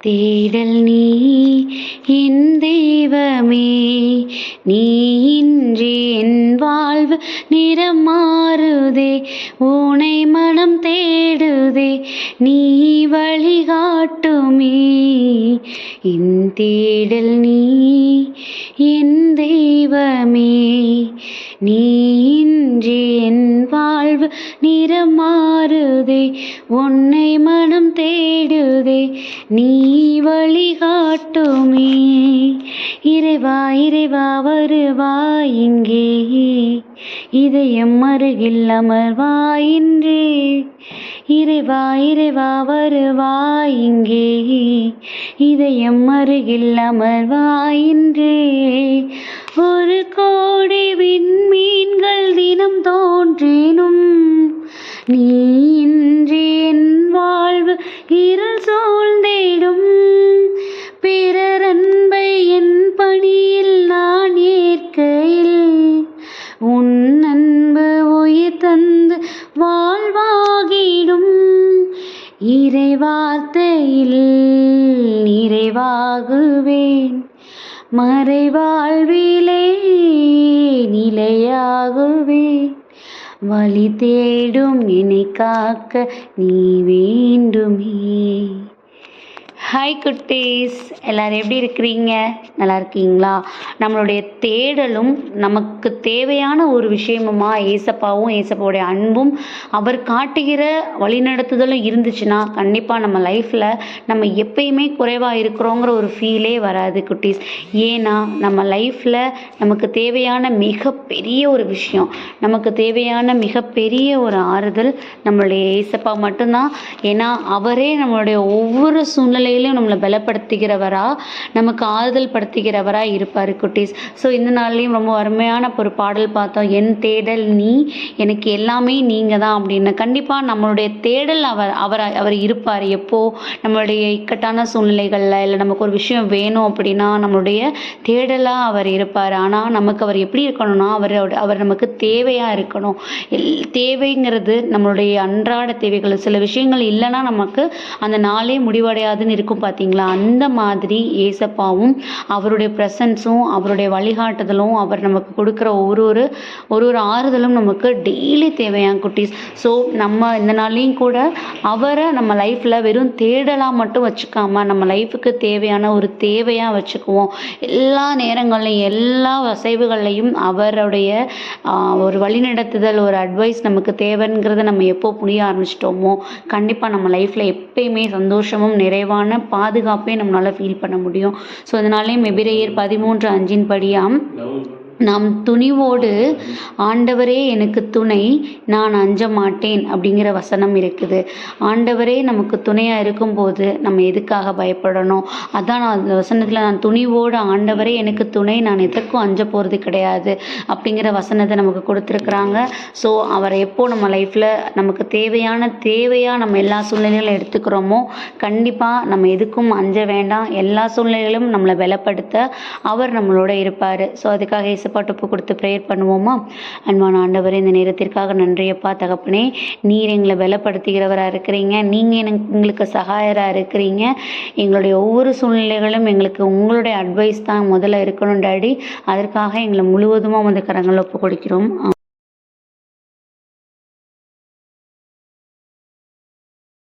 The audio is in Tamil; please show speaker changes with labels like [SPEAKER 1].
[SPEAKER 1] தேடல் நீ என் தெய்வமே. நீ இன்றி என் வாழ்வு நிறம் மாறுதே உனை மனம் தேடுதே. நீ வழிகாட்டுமே. என் தேடல் நீ என் தெய்வமே. நீ இன்றி என் வாழ்வு நிறம் மாறுதே உன்னை மனம் தேடுதே நீ வழிகாட்டுமே. இறைவா இறைவா வருவா இங்கே. இதயம் அருகில் அமர்வா இன்றே. இறைவா இறைவா வருவா இங்கே. இதயம் அருகில் அமர்வா இன்றே. ஒரு கோடி விண்மீன்கள் தினம் தோன்றினும் நீ இன்றி என் வாழ்வு இருள் சூழ்ந்திடும். பிறர் அன்பை என் பணியில் நான் ஏற்கையில் உன் அன்பு உயிர் தந்து வாழ்வாகிடும். இறைவார்த்தையில் நிறைவாகுவேன். மறைவாழ்விலே நிலையாகவே. வழி தேடும் நினை காக்க நீ வேண்டுமே. ஹாய் குட்டீஸ். எல்லோரும் எப்படி இருக்கிறீங்க? நல்லா இருக்கீங்களா? நம்மளுடைய தேடலும் நமக்கு தேவையான ஒரு விஷயமுமா? ஏசப்பாவும் ஏசப்பாவுடைய அன்பும் அவர் காட்டுகிற வழிநடத்துதலும் இருந்துச்சுன்னா கண்டிப்பாக நம்ம லைஃப்பில் நம்ம எப்பயுமே குறைவாக இருக்கிறோங்கிற ஒரு ஃபீலே வராது குட்டீஸ். ஏன்னா நம்ம லைஃப்பில் நமக்கு தேவையான மிகப்பெரிய ஒரு விஷயம் நமக்கு தேவையான மிகப்பெரிய ஒரு ஆறுதல் நம்மளுடைய ஏசப்பா மட்டும்தான். ஏன்னா அவரே நம்மளுடைய ஒவ்வொரு சூழ்நிலையும் சூழ்நிலையிலும் நம்மளை பலப்படுத்துகிறவரா? நமக்கு ஆறுதல் படுத்துகிறவரா இருப்பார் குட்டீஸ். ஸோ இந்த நாள்லேயும் ரொம்ப அருமையான ஒரு பாடல் பார்த்தோம். என் தேடல் நீ எனக்கு எல்லாமே நீங்கள் தான் அப்படின்னு. கண்டிப்பாக நம்மளுடைய தேடல் அவர் அவர் அவர் இருப்பார் எப்போ? நம்மளுடைய இக்கட்டான சூழ்நிலைகளில் இல்லை நமக்கு ஒரு விஷயம் வேணும் அப்படின்னா நம்மளுடைய தேடலாக அவர் இருப்பார். ஆனால் நமக்கு அவர் எப்படி இருக்கணும்னா அவர் அவர் நமக்கு தேவையாக இருக்கணும். எல் தேவைங்கிறது நம்மளுடைய அன்றாட தேவைகள். சில விஷயங்கள் இல்லைன்னா நமக்கு அந்த நாளே முடிவடையாதுன்னு இருக்கும் இருக்கும் பார்த்தீங்களா அந்த மாதிரி ஏசப்பாவும் அவருடைய ப்ரெசன்ஸும் அவருடைய வழிகாட்டுதலும் அவர் நமக்கு கொடுக்குற ஒரு ஒரு ஒரு ஒரு ஆறுதலும் நமக்கு டெய்லி தேவையான் குட்டீஸ்? ஸோ நம்ம இந்த நாள்லேயும் கூட அவரை நம்ம லைஃப்பில் வெறும் தேடலாக மட்டும் வச்சுக்காம நம்ம லைஃபுக்கு தேவையான ஒரு தேவையாக வச்சுக்குவோம். எல்லா நேரங்கள்லையும் எல்லா வசைவுகளையும் அவருடைய ஒரு வழிநடத்துதல் ஒரு அட்வைஸ் நமக்கு தேவைங்கிறத நம்ம எப்போ புரிய ஆரம்பிச்சிட்டோமோ கண்டிப்பாக நம்ம லைஃப்பில் எப்பயுமே சந்தோஷமும் நிறைவான பாதுகாப்பே நம்மளால் ஃபீல் பண்ண முடியும். ஸோ அதனாலே மெபிரேயர் பதிமூன்று அஞ்சின் படியாம். நாம் துணிவோடு ஆண்டவரே எனக்கு துணை நான் அஞ்ச மாட்டேன் அப்படிங்கிற வசனம் இருக்குது. ஆண்டவரே நமக்கு துணையாக இருக்கும்போது நம்ம எதுக்காக பயப்படணும்? அதான் நான் அந்த வசனத்தில் நான் துணிவோடு ஆண்டவரே எனக்கு துணை நான் எதற்கும் அஞ்ச போகிறது கிடையாது அப்படிங்கிற வசனத்தை நமக்கு கொடுத்துருக்குறாங்க. ஸோ அவரை எப்போ நம்ம லைஃப்பில் நமக்கு தேவையான தேவையாக நம்ம எல்லா சூழ்நிலைகளும் எடுத்துக்கிறோமோ கண்டிப்பாக நம்ம எதுக்கும் அஞ்ச வேண்டாம். எல்லா சூழ்நிலைகளும் நம்மளை பலப்படுத்த அவர் நம்மளோட இருப்பார். ஸோ அதுக்காக இசப்பாட்டு ஒப்பு கொடுத்து ப்ரேயர் பண்ணுவோமா? அன்பான ஆண்டவர் இந்த நேரத்திற்காக நன்றியப்பா தகப்பனே. நீர் எங்களை பலப்படுத்துகிறவராக இருக்கிறீங்க. நீங்கள் எனக்கு எங்களுக்கு சகாயராக இருக்கிறீங்க. எங்களுடைய ஒவ்வொரு சூழ்நிலைகளும் எங்களுக்கு உங்களுடைய அட்வைஸ் தான் முதல்ல இருக்கணும் டாடி. அதற்காக எங்களை முழுவதுமாக வந்து கரங்களில் ஒப்பு கொடுக்கிறோம்.